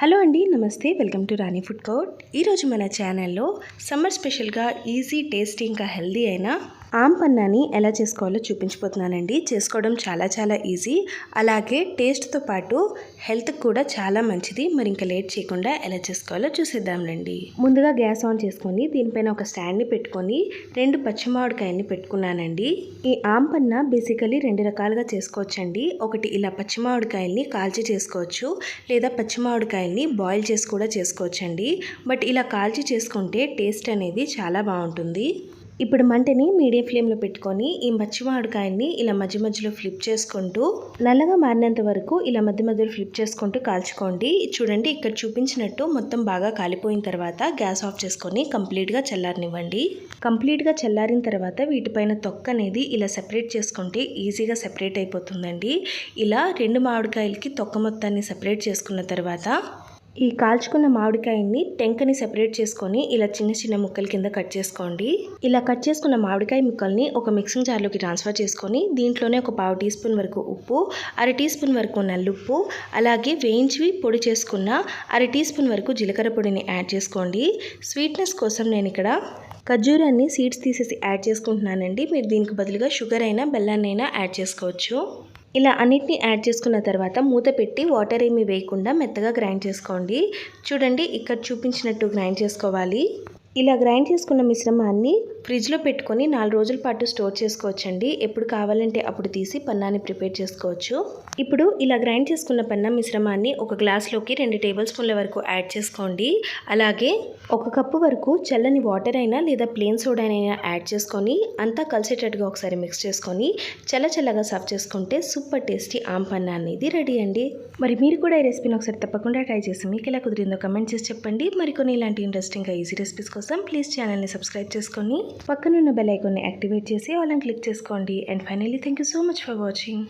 Hello అండి నమస్తే. Welcome to Rani food court. ఈరోజు మన ఛానల్లో సమ్మర్ స్పెషల్గా ఈజీ టేస్టీ ఇంకా హెల్దీ అయిన ఆమ్ పన్నాని ఎలా చేసుకోవాలో చూపించిపోతున్నానండి చేసుకోవడం చాలా చాలా ఈజీ. అలాగే టేస్ట్తో పాటు హెల్త్కి కూడా చాలా మంచిది. మరి ఇంకా లేట్ చేయకుండా ఎలా చేసుకోవాలో చూసేద్దాంలండి. ముందుగా గ్యాస్ ఆన్ చేసుకొని దీనిపైన ఒక స్టాండ్ని పెట్టుకొని రెండు పచ్చిమామిడికాయల్ని పెట్టుకున్నానండి. ఈ ఆమ్ పన్న బేసికలీ రెండు రకాలుగా చేసుకోవచ్చండి. ఒకటి ఇలా పచ్చిమామిడికాయల్ని కాల్చి చేసుకోవచ్చు. లేదా పచ్చిమామిడికాయల్ని బాయిల్ చేసి కూడా చేసుకోవచ్చండి. బట్ ఇలా కాల్చి చేసుకుంటే టేస్ట్ అనేది చాలా బాగుంటుంది. ఇప్పుడు మంటని మీడియం ఫ్లేమ్లో పెట్టుకొని ఈ పచ్చిమామిడికాయల్ని ఇలా మధ్య మధ్యలో ఫ్లిప్ చేసుకుంటూ నల్లగా మారినంత వరకు ఇలా మధ్య మధ్యలో ఫ్లిప్ చేసుకుంటూ కాల్చుకోండి. చూడండి ఇక్కడ చూపించినట్టు మొత్తం బాగా కాలిపోయిన తర్వాత గ్యాస్ ఆఫ్ చేసుకొని కంప్లీట్గా చల్లారనివ్వండి. కంప్లీట్గా చల్లారిన తర్వాత వీటిపైన తొక్క అనేది ఇలా సెపరేట్ చేసుకుంటే ఈజీగా సెపరేట్ అయిపోతుందండి. ఇలా రెండు మామిడికాయలకి తొక్క మొత్తాన్ని సెపరేట్ చేసుకున్న తర్వాత ఈ కాల్చుకున్న మామిడికాయని టెంకని సెపరేట్ చేసుకొని ఇలా చిన్న చిన్న ముక్కల కింద కట్ చేసుకోండి. ఇలా కట్ చేసుకున్న మామిడికాయ ముక్కల్ని ఒక మిక్సింగ్ జార్లోకి ట్రాన్స్ఫర్ చేసుకొని దీంట్లోనే ఒక పావు టీ స్పూన్ వరకు ఉప్పు అర టీ స్పూన్ వరకు నల్లుప్పు అలాగే వేయించి పొడి చేసుకున్న అర టీ స్పూన్ వరకు జీలకర్ర పొడిని యాడ్ చేసుకోండి. స్వీట్నెస్ కోసం నేను ఇక్కడ ఖర్జూరాన్ని సీడ్స్ తీసేసి యాడ్ చేసుకుంటున్నానండి. మీరు దీనికి బదులుగా షుగర్ అయినా బెల్లాన్ని అయినా యాడ్ చేసుకోవచ్చు. ఇలా అన్నిటిని యాడ్ చేసుకున్న తర్వాత మూత పెట్టి వాటర్ ఏమీ వేయకుండా మెత్తగా గ్రైండ్ చేసుకోండి. చూడండి ఇక్కడ చూపించినట్టు గ్రైండ్ చేసుకోవాలి. ఇలా గ్రైండ్ చేసుకున్న మిశ్రమాన్ని ఫ్రిడ్జ్లో పెట్టుకొని నాలుగు రోజుల పాటు స్టోర్ చేసుకోవచ్చండి. ఎప్పుడు కావాలంటే అప్పుడు తీసి పన్నాన్ని ప్రిపేర్ చేసుకోవచ్చు. ఇప్పుడు ఇలా గ్రైండ్ చేసుకున్న పన్నా మిశ్రమాన్ని ఒక గ్లాస్లోకి రెండు టేబుల్ స్పూన్ల వరకు యాడ్ చేసుకోండి. అలాగే ఒక కప్పు వరకు చల్లని వాటర్ అయినా లేదా ప్లేన్ సోడానైనా యాడ్ చేసుకొని అంతా కలిసేటట్టుగా ఒకసారి మిక్స్ చేసుకొని చల్ల చల్లగా సర్వ్ చేసుకుంటే సూపర్ టేస్టీ ఆమ్ పన్నా అనేది రెడీ అండి. మరి మీరు కూడా ఈ రెసిపీని ఒకసారి తప్పకుండా ట్రై చేసి మీకు ఎలా కుదిరిందో కమెంట్ చేసి చెప్పండి. మరికొన్ని ఇలాంటి ఇంట్రెస్టింగ్ ఈజీ రెసిపీస్ కోసం ప్లీజ్ ఛానల్ని సబ్స్క్రైబ్ చేసుకొని పక్కనున్న బెల్ ఐకాన్ని యాక్టివేట్ చేసి వాళ్ళని క్లిక్ చేసుకోండి. And finally thank you so much for watching